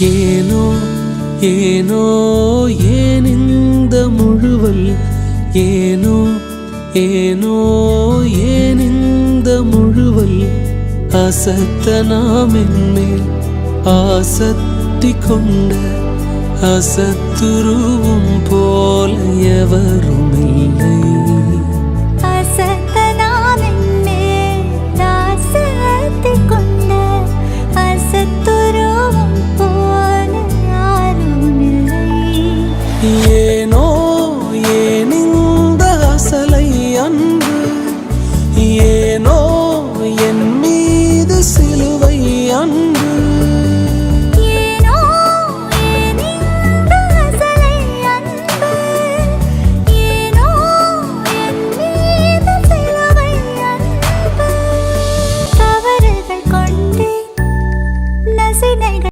ஏனோ ஏனோ ஏன் இந்த முழுவல்? ஏனோ ஏனோ ஏன் இந்த முழுவல்? அசத்த நாம் என்மேல் ஆசத்தி கொண்ட அசத்துருவும் போல எவரும்